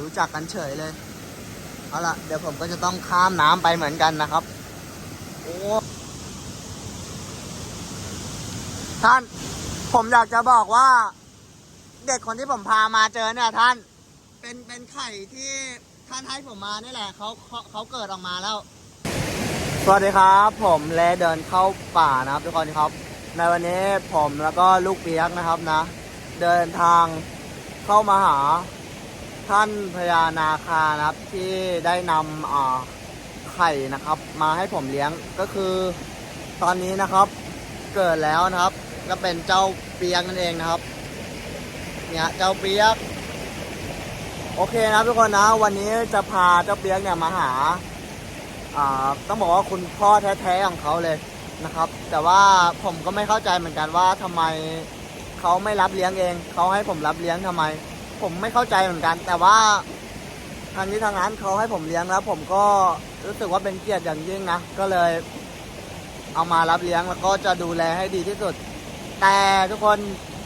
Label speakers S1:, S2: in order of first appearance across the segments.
S1: รู้จักกันเฉยเลย เอาละเดี๋ยวผมก็จะต้องข้ามน้ำไปเหมือนกันนะครับ โอ้ ท่าน ผมอยากจะบอกว่า เด็กคนที่ผมพามาเจอเนี่ยท่าน เป็นเป็นไข่ที่ท่านให้ผมมานี่แหละเขาเขาเขาเกิดออกมาแล้ว สวัสดีครับ ผมเลเดินเข้าป่านะครับทุกคนครับ ในวันนี้ผมแล้วก็ลูกเปียกนะครับนะ เดินทางเข้ามาหา ท่านพญานาคานะครับที่ได้นำอ่าไข่นะครับมาให้ผมเลี้ยงก็คือตอนนี้นะครับเกิดแล้วนะครับ ก็เป็นเจ้าเปียกนั่นเองนะครับเนี่ยเจ้าเปียก โอเคนะทุกคนนะ วันนี้จะพาเจ้าเปียกเนี่ยมาหาอ่าต้องบอกว่าคุณพ่อแท้ๆของเขาเลยนะครับ แต่ว่าผมก็ไม่เข้าใจเหมือนกันว่าทำไมเขาไม่รับเลี้ยงเอง เขาให้ผมรับเลี้ยงทำไม ผมไม่เข้าใจเหมือนกัน แต่ว่าทางนี้ทางนั้นเขาให้ผมเลี้ยงแล้ว ผมก็รู้สึกว่าเป็นเกียรติอย่างยิ่งนะก็เลย เอามารับเลี้ยงแล้วก็จะดูแลให้ดีที่สุด แต่ทุกคน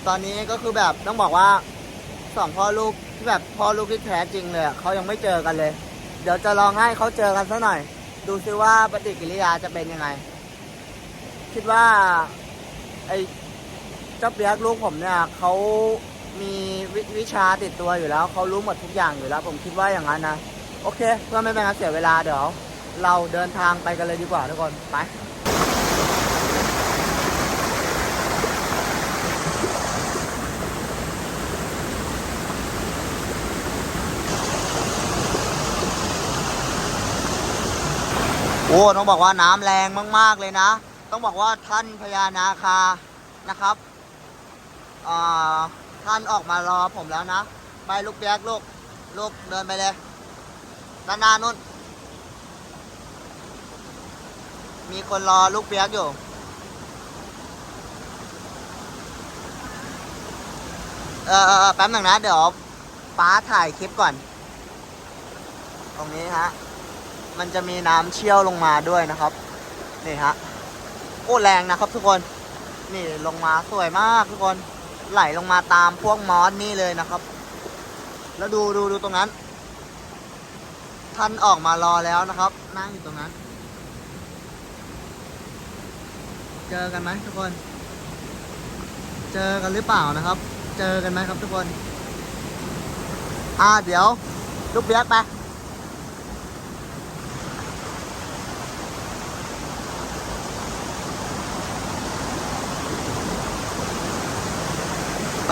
S1: ตอนนี้ก็คือแบบต้องบอกว่าสองพ่อลูกที่แบบพ่อลูกที่แท้จริงเลยเขายังไม่เจอกันเลย เดี๋ยวจะลองให้เขาเจอกันสักหน่อย ดูซิว่าปฏิกิริยาจะเป็นยังไง คิดว่าไอ้เจ้าเปียกลูกผมเนี่ยเขา มีววิชาติดตัวอยู่แล้วเขารู้หมดทุกอย่างอยู่แล้ว ผมคิดว่าอย่างนั้นนะ โอเค เพื่อไม่เป็นการเสียเวลาเดี๋ยว เราเดินทางไปกันเลยดีกว่าทุกคนไปโอ้ต้องบอกว่าน้ำแรงมาก ๆ เลยนะ ต้องบอกว่าท่านพญานาคานะครับอ่า ท่านออกมารอผมแล้วนะ ไปลูกเปียกลูก ลูกเดินไปเลยด้านหน้านู่น มีคนรอลูกเปียกอยู่เออเออเออแป๊บหนึ่งนะ เดี๋ยวป้าถ่ายคลิปก่อน ตรงนี้ฮะ มันจะมีน้ำเชี่ยวลงมาด้วยนะครับ นี่ฮะ โอ้แรงนะครับทุกคน นี่ลงมาสวยมากทุกคน ไหลลงมาตามพวกมอสนี่เลยนะครับ แล้วดูดูดูตรงนั้น ท่านออกมารอแล้วนะครับ นั่งอยู่ตรงนั้น เจอกันไหมทุกคน เจอกันหรือเปล่านะครับ เจอกันไหมครับทุกคน อ่าเดี๋ยว ลูกเบียกไป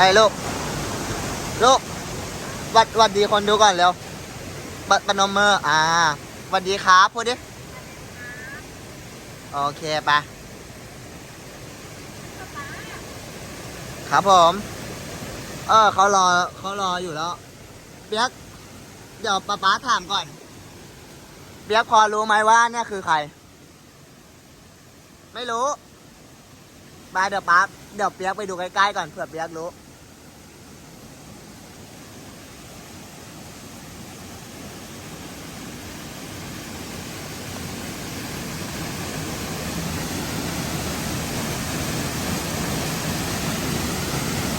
S1: ไปลูก ลูกวัดวัดดีคนดูก่อนเร็วปปนมมืออ่าวัดดีครับพูดดิ โอเคไปครับผม เออเขารอเขารออยู่แล้วเปียกเดี๋ยวป๊าป๊าถามก่อนเปียกพอรู้ไหมว่าเนี่ยคือใคร ไม่รู้ไปเดี๋ยวป๊าเดี๋ยวเปียกไปดูใกล้ๆก่อนเผื่อเปียกรู้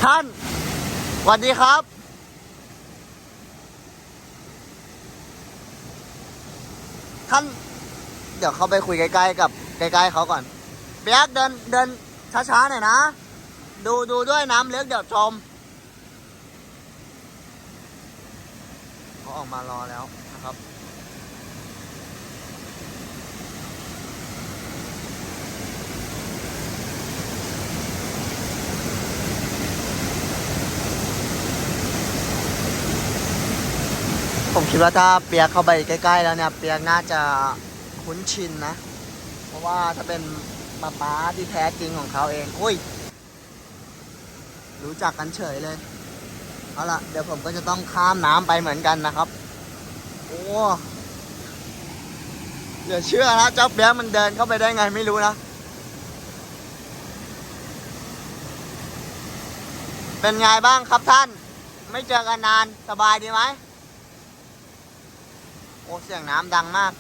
S1: ท่านส วัสดีครับ ท่าน เดี๋ยวเขาไปคุยใกล้ๆกับใกล้ๆเขาก่อนเปียกเดินเดินช้าๆหน่อยนะ ดูดูด้วยน้ำเล็กเดี๋ยวชมเขาออกมารอแล้วนะ คิดว่าถ้าเปียกเข้าไปใกล้ๆแล้วเนี่ย เปียกน่าจะคุ้นชินนะ เพราะว่าถ้าเป็นป้าป้าที่แท้จริงของเขาเอง อุ้ย รู้จักกันเฉยเลย เอาล่ะเดี๋ยวผมก็จะต้องข้ามน้ำไปเหมือนกันนะครับ โอ้เดี๋ยวเชื่อนะเจ้าเปียกมันเดินเข้าไปได้ไงไม่รู้นะ เป็นไงบ้างครับท่าน ไม่เจอกันนานสบายดีไหม โอ้เสียงน้ำดังมาก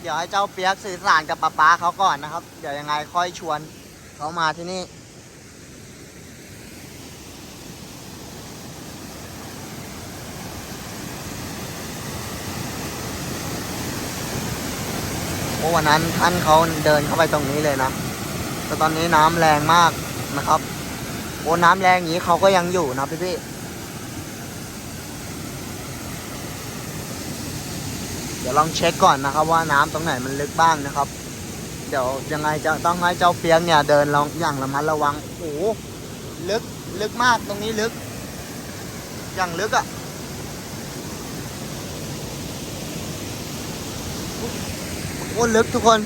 S1: เดี๋ยวให้เจ้าเปียกสื่อสารกับป้าป้าเขาก่อนนะครับ เดี๋ยวยังไงค่อยชวนเขามาที่นี่ราะวันนั้นท่านเขาเดินเข้าไปตรงนี้เลยนะ แต่ตอนนี้น้ำแรงมากนะครับ โอ้น้ำแรงอย่างนี้เขาก็ยังอยู่นะพี่พี่ ดี๋ยวลองเช็คก่อนนะครับว่าน้ำตรงไหนมันลึกบ้างนะครับ เดี๋ยวยังไงจะต้องให้เจ้าเปียงเนี่ยเดินลองอย่างระมัดระวังโอ้ลึกลึกมากตรงนี้ลึก อย่างลึกอะ่ะโอ้ลึกทุกคน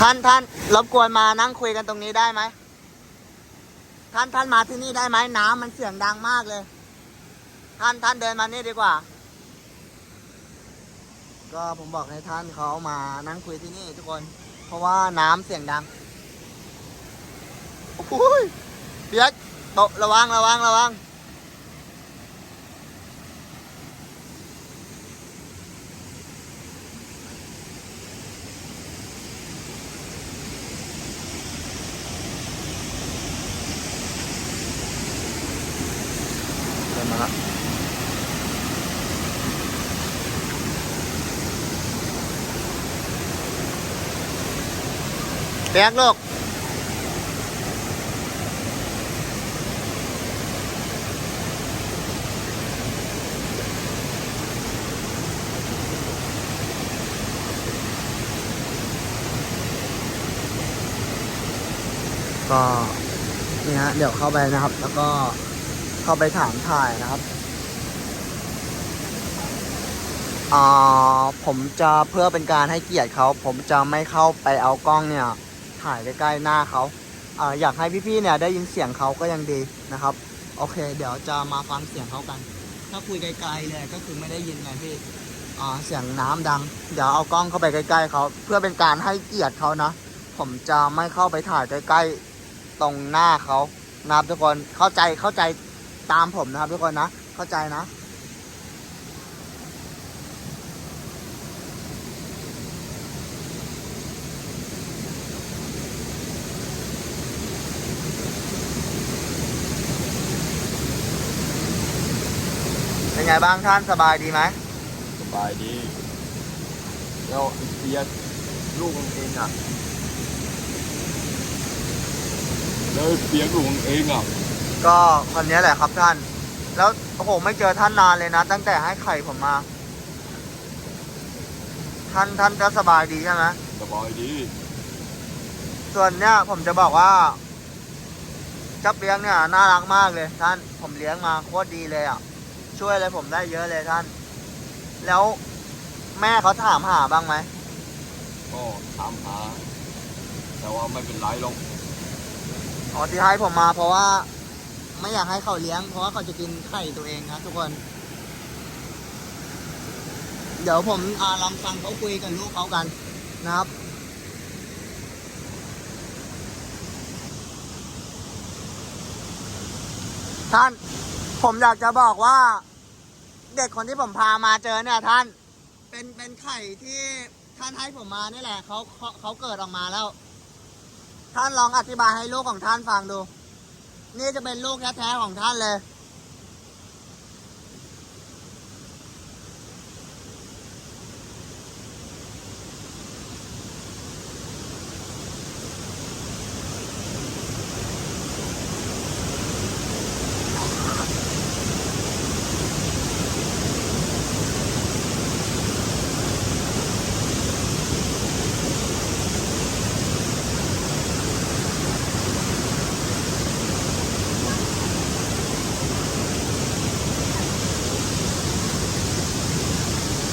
S1: ท่านท่านรบกวนมานั่งคุยกันตรงนี้ได้ไหมท่านท่านมาที่นี่ได้ไหมน้ำมันเสียงดังมากเลย ท่านท่านเดินมานี่ดีกว่า ก็ผมบอกให้ท่านเขามานั่งคุยที่นี่ทุกคน เพราะว่าน้ำเสียงดังโอ้ยเบียกตกระวังระวังระวัง เดินมาแล้ว เปียกลูกก็นี่ฮะเดี๋ยวเข้าไปนะครับ แล้วก็เข้าไปถามถ่ายนะครับอ่าผมจะเพื่อเป็นการให้เกียรติเขา ผมจะไม่เข้าไปเอากล้องเนี่ย ถ่ายใกล้ๆหน้าเขาอ่าอยากให้พี่ๆเนี่ยได้ยินเสียงเขาก็ยังดีนะครับ โอเค เดี๋ยวจะมาฟังเสียงเขากัน ถ้าคุยไกลๆเลยก็คือไม่ได้ยินไงพี่อ่าเสียงน้ำดัง เดี๋ยวเอากล้องเข้าไปใกล้ๆเขาเพื่อเป็นการให้เกียรติเขานะ ผมจะไม่เข้าไปถ่ายใกล้ๆตรงหน้าเขานะครับทุกคนเข้าใจเข้าใจตามผมนะครับทุกคนนะ เข้าใจนะ ไงบ้างท่านสบายดีไหม
S2: สบายดีแล้วไอ้เปียกลูกของเองอะแล้วไอ้เปียกลูกของเองอะ
S1: ก็คนนี้แหละครับท่าน แล้วโอ้โหไม่เจอท่านนานเลยนะ ตั้งแต่ให้ไข่ผมมา ท่านท่านก็สบายดีใช่ไหม
S2: สบายดี
S1: ส่วนเนี้ยผมจะบอกว่าเจ้าเลี้ยงเนี่ยน่ารักมากเลยท่านผมเลี้ยงมาโคตรดีเลยอะ ช่วยอะไรผมได้เยอะเลยท่าน แล้วแม่เขาถามหาบ้างไหม
S2: ก็ถามหา แต่ว่าไม่เป็นไรหรอก
S1: อ๋อที่ให้ผมมาเพราะว่า ไม่อยากให้เขาเลี้ยง เพราะว่าเขาจะกินไข่ตัวเองนะทุกคน เดี๋ยวผมอาลองฟังเขาคุยกับลูกเขากันนะครับท่าน ผมอยากจะบอกว่า เด็กคนที่ผมพามาเจอเนี่ยท่าน เป็นเป็นไข่ที่ท่านให้ผมมานี่แหละเขาเขาเขาเกิดออกมาแล้ว ท่านลองอธิบายให้ลูกของท่านฟังดู นี่จะเป็นลูกแท้ๆของท่านเลย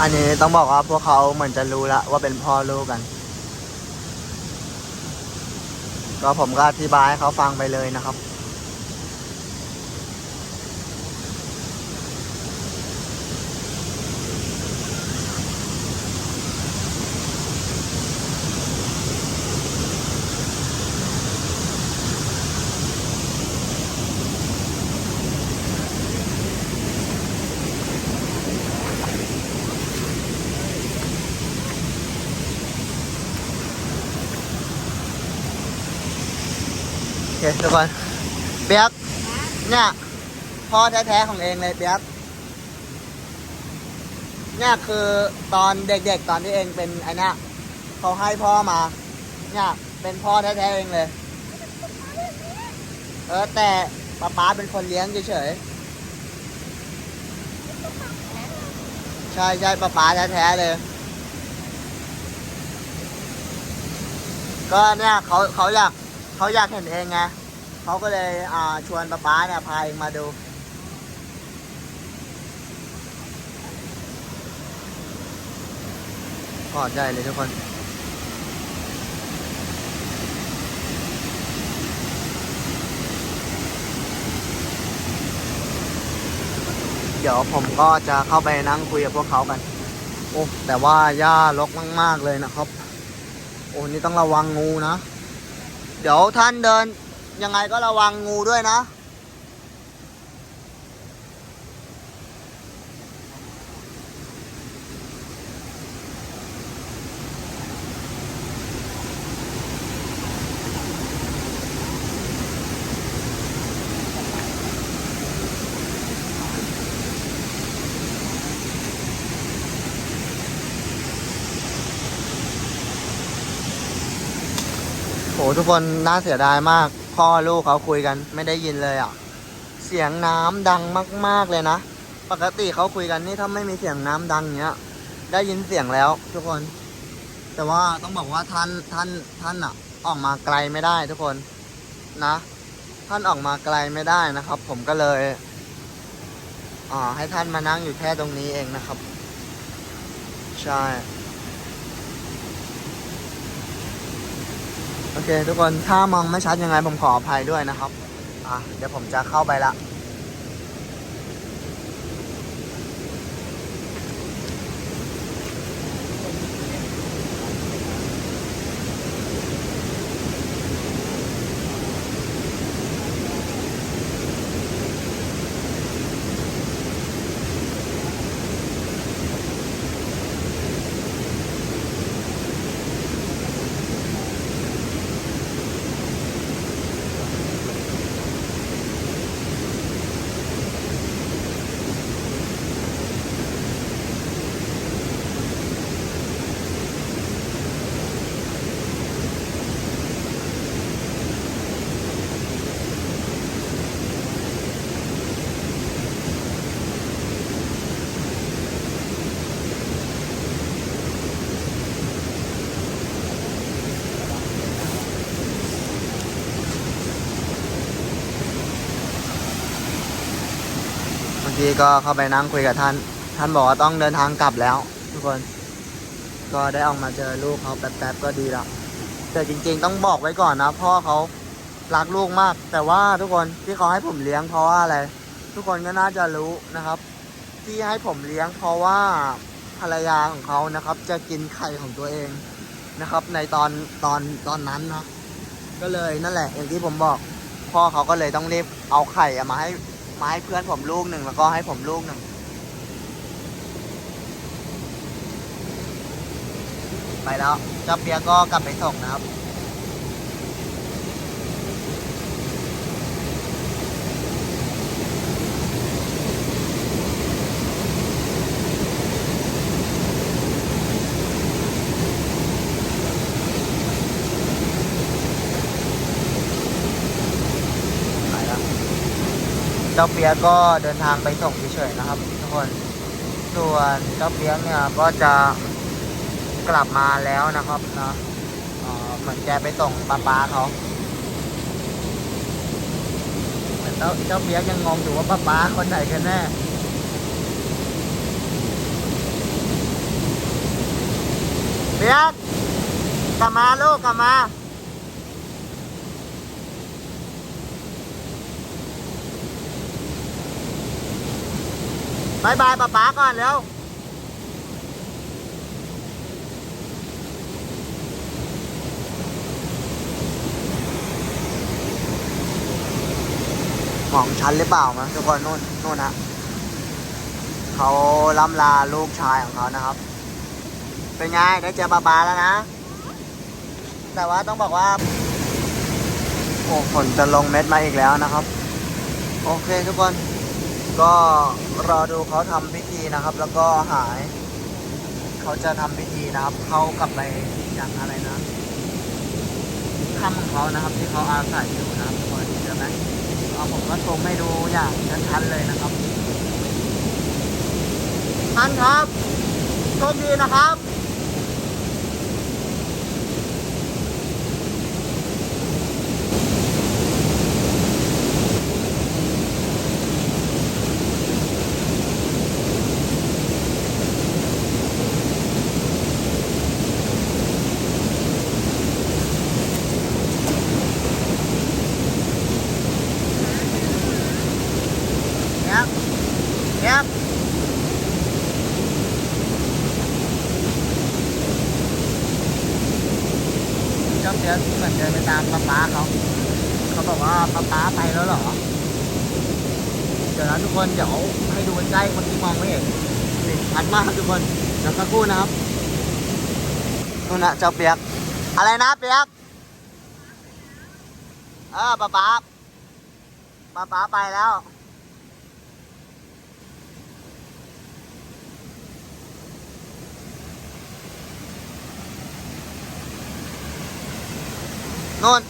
S1: อันนี้ต้องบอกว่าพวกเขาเหมือนจะรู้ละว่าเป็นพ่อลูกกัน ก็ผมก็อธิบายให้เขาฟังไปเลยนะครับ เคทุกคนเปียกเนี่ยพ่อแท้ๆของเองเลยเปียกเนี่ยคือตอนเด็กๆตอนที่เองเป็นไอ้นี่เขาให้พ่อมา เนี่ยเป็นพ่อแท้ๆเองเลย เออแต่ป๊าป๊าเป็นคนเลี้ยงเฉยๆใช่ใช่ป๊าป๊าแท้ๆเลย ก็เนี่ยเขาเขาอยาก เขาอยากเห็นเองไงเขาก็เลยอ่าชวนป๊าป๊าเนี่ยพาเองมาดูกอดได้เลยทุกคนเดี๋ยวผมก็จะเข้าไปนั่งคุยกับพวกเขากัน โอ้ แต่ว่าหญ้ารกมาก ๆ เลยนะครับ โอ้ นี่ต้องระวังงูนะ เดี๋ยวท่านเดินยังไงก็ระวังงูด้วยนะ ทุกคนน่าเสียดายมาก พ่อลูกเขาคุยกันไม่ได้ยินเลยอะ เสียงน้ำดังมาก ๆเลยนะ ปกติเขาคุยกันนี่ถ้าไม่มีเสียงน้ำดังเนี้ย ได้ยินเสียงแล้ว ทุกคน แต่ว่าต้องบอกว่าท่านท่านท่านอะ ออกมาไกลไม่ได้ทุกคนนะ ท่านออกมาไกลไม่ได้นะครับ ผมก็เลยอ่าให้ท่านมานั่งอยู่แค่ตรงนี้เองนะครับ ใช่ โอเค ทุกคนถ้ามองไม่ชัดยังไงผมขออภัยด้วยนะครับ อะเดี๋ยวผมจะเข้าไปละ อกี้ก็เข้าไปนั่งคุยกับท่าน ท่านบอกว่าต้องเดินทางกลับแล้ว ทุกคน ก็ได้ออกมาเจอลูกเขาแป๊บๆก็ดีและแต่จริงๆต้องบอกไว้ก่อนนะพ่อเขารักลูกมาก แต่ว่าทุกคนที่เขาให้ผมเลี้ยงเพราะว่าอะไร ทุกคนก็น่าจะรู้นะครับ ที่ให้ผมเลี้ยงเพราะว่าภรรยาของเขานะครับ จะกินไข่ของตัวเองนะครับ ในตอนตอนตอนนั้นนะก็เลยนั่นแหละ อย่างที่ผมบอก พ่อเขาก็เลยต้องรีบเอาไข่มาให้ มาให้เพื่อนผมลูกหนึ่งแล้วก็ให้ผมลูกหนึ่งไปแล้วเจ้าเปียกก็กลับไปส่งนะครับ จ้าเปียกก็เดินทางไปส่งเฉยๆนะครับ ทุกคน ส่วนเจ้าเปียกเนี่ยก็จะกลับมาแล้วนะครับนะเอ่อเหมือนแกไปส่งป้าป้าเขาเหมือนเจ้าเจ้าเปียกยังงงอยู่ว่าป้าป้าคนไหนกันแน่เปียกกลับมาลูกกลับมา บายบายป๊าป๊าก่อนเร็วมองฉันหรือเปล่ามั้งทุกคนนู่นนู่นนะเขาล่ำลาลูกชายของเขานะครับ เป็นไงได้เจอป๊าป๊าแล้วนะ แต่ว่าต้องบอกว่า โอ้ฝนจะลงเม็ดมาอีกแล้วนะครับ โอเคทุกคน ก็รอดูเขาทำพิธีนะครับ แล้วก็หาย เขาจะทำพิธีนะครับ เขากลับไปยังอะไรนะถ้ำของเขานะครับที่เขาอาศัยอยู่นะครับทุกคนเจอไหมเอาผมก็ชมให้ดูอย่างชัดๆเลยนะครับท่านครับโชคดีนะครับ เงียบเงียบเจ้าเปียกเหมือนเดินไปตามป๊าป๊าเขา เขาบอกว่าป๊าป๊าไปแล้วเหรอ เดี๋ยวนะทุกคนเดี๋ยวให้ดูใกล้ๆคนที่มองไม่เห็นนี่ชัดมากครับทุกคนเดี๋ ยวสักครู่นะครับนู่นนะเจ้าเปียก อะไรนะเปียก เออป๊าป๊าป๊าป๊าไปแล้วนู่น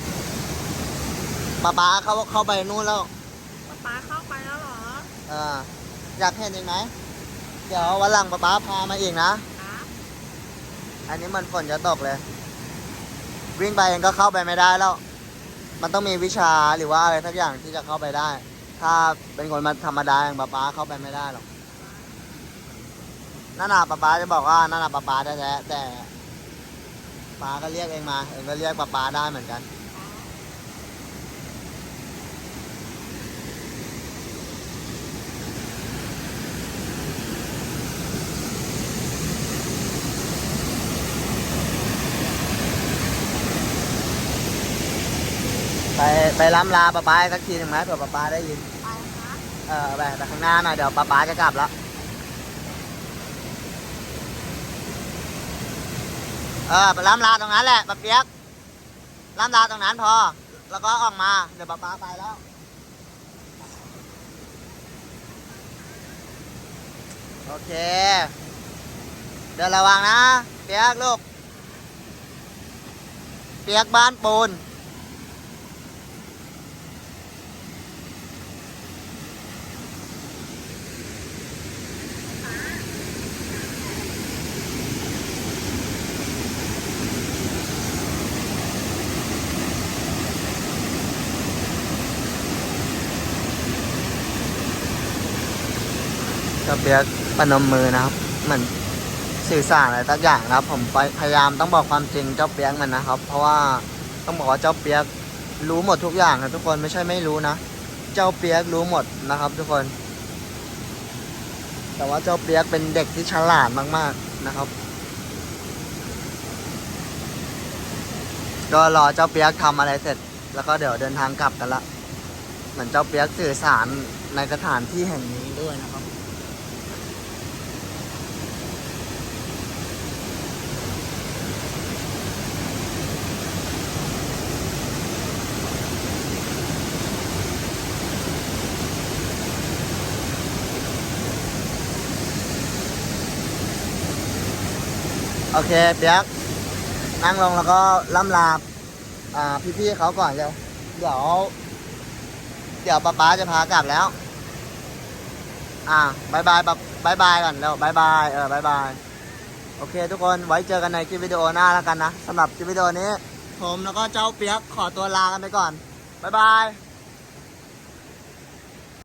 S1: ป๊าป๊าเขาเข้าไปนู่นแล้ว
S3: ป๊าป๊าเข้าไปแล้วเหรอ
S1: เออ อยากเห็นอีกไหมเดี๋ยววันหลังป๊าป๊าพามาอีกนะ
S3: ครับ
S1: อันนี้มันฝนจะตกเลย วิ่งไปเองก็เข้าไปไม่ได้แล้ว มันต้องมีวิชาหรือว่าอะไรสักอย่างที่จะเข้าไปได้ ถ้าเป็นคนมาธรรมดาอย่างป๊าป๊าเข้าไปไม่ได้หรอกนั่นน่ะป๊าป๊าจะบอกว่านั่นน่ะป๊าป๊าแท้ๆแต่ป๊าก็เรียกเองมาเองก็เรียกป๊าป๊าได้เหมือนกัน ไปไปล้ำลาป๊าป๊าสักทีหนึ่งไหมเผื่อป๊าป๊าได้ยิน
S3: ไปครับ
S1: เออไปแต่ข้างหน้าหน่อยเดี๋ยวป๊าป๊าจะกลับแล้ว เออไปล้ำลาตรงนั้นแหละป๊าเปียกล้ำลาตรงนั้นพอ แล้วก็ออกมา เดี๋ยวป๊าป๊าไปแล้วโอเค เดี๋ยวระวังนะ เปียกลูก เปียกบ้านปูน เจ้าเปียกปนมมือนะครับ เหมือนสื่อสารอะไรสักอย่างนะครับ ผมไปพยายามต้องบอกความจริงเจ้าเปียกมันนะครับ เพราะว่าต้องบอกว่าเจ้าเปียกรู้หมดทุกอย่างนะทุกคนไม่ใช่ไม่รู้นะ เจ้าเปียกรู้หมดนะครับ ทุกคน แต่ว่าเจ้าเปียกเป็นเด็กที่ฉลาดมากๆนะครับ ก็รอเจ้าเปียกทำอะไรเสร็จ แล้วก็เดี๋ยวเดินทางกลับกันละ เหมือนเจ้าเปียกสื่อสารในสถานที่แห่งนี้ด้วยนะครับ โอเคเปียกนั่งลงแล้วก็ล่ำลาอ่าพี่ๆเขาก่อนเดี๋ยวเดี๋ยวเดี๋ยวป๊าป๊าจะพากลับแล้ว อ่าบายบายแบบบายบายก่อนเร็วบายบายเออบายบายโอเค ทุกคนไว้เจอกันในคลิปวิดีโอหน้าแล้วกันนะสำหรับคลิปวิดีโอนี้ ผมแล้วก็เจ้าเปียกขอตัวลากันไปก่อนบายบาย